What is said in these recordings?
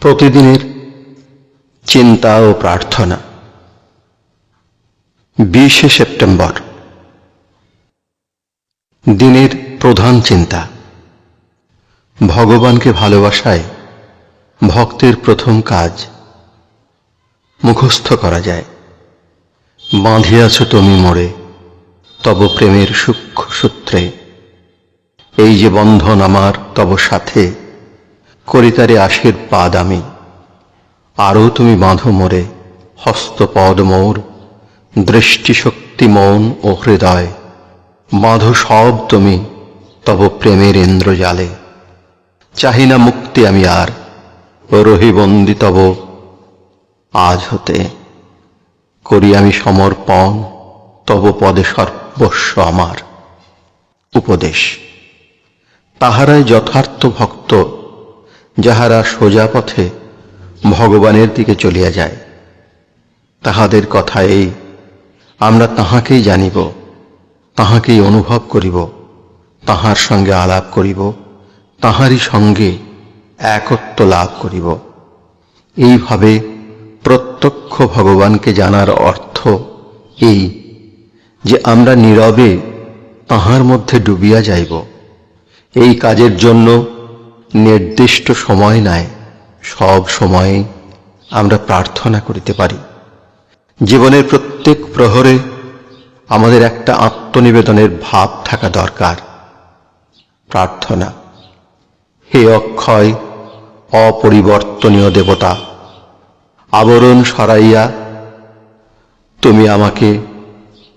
প্রতিদিনের চিন্তা ও প্রার্থনা। বিশে সেপ্টেম্বর। দিনের প্রধান চিন্তা। ভগবানকে ভালোবাসায় ভক্তের প্রথম কাজ মুখস্থ করা যায়। বাঁধিয়াছ তুমি মোড়ে তব প্রেমের সূক্ষ্ম সূত্রে। এই যে বন্ধন আমার, তব সাথে। করিতারে আশীর্বাদ আমি। আরও তুমি বাঁধো মোরে হস্তপদ মোর, দৃষ্টিশক্তি মন ও হৃদয়। বাঁধো সব তুমি, তব প্রেমের ইন্দ্রজালে চাহি না মুক্তি আমি আর রহি বন্দি তব। আজ হতে করি আমি সমর্পণ, তব পদে সর্বস্ব আমার। উপদেশ। তাহারাই যথার্থ ভক্ত যাহারা সোজা পথে ভগবানের দিকে চলিয়া যায়, তাহাদের কথা এই, আমরা তাহাকেই জানিব, তাহাকেই অনুভব করিব, তাহার সঙ্গে আলাপ করিব, তাহারই সঙ্গে একত্ব লাভ করিব। এইভাবে প্রত্যক্ষ ভগবানকে জানার অর্থ এই, যে আমরা নীরবে তাহার মধ্যে ডুবিয়া যাইব। এই কাজের জন্য নির্দিষ্ট সময় নাই, সব সময়ে আমরা প্রার্থনা করিতে পারি। জীবনের প্রত্যেক প্রহরে আমাদের একটা আত্মনিবেদনের ভাব থাকা দরকার। প্রার্থনা। হে অক্ষয়, অপরিবর্তনীয় দেবতা, আবরণ সরাইয়া তুমি আমাকে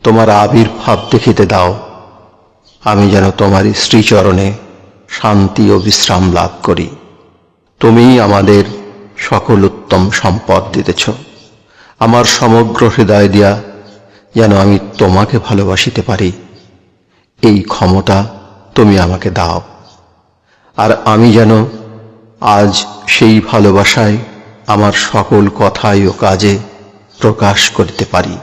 তোমার আবির্ভাব দেখিতে দাও। আমি যেন তোমারই শ্রীচরণে শান্তি ও বিশ্রাম লাভ করি। তুমিই আমাদের সকল উত্তম সম্পদ দিতেছ। আমার সমগ্র হৃদয় দিয়া যেন আমি তোমাকে ভালোবাসিতে পারি। এই ক্ষমতা তুমি আমাকে দাও। আর আমি যেন আজ সেই ভালোবাসায় আমার সকল কথাই ও কাজে প্রকাশ করিতে পারি।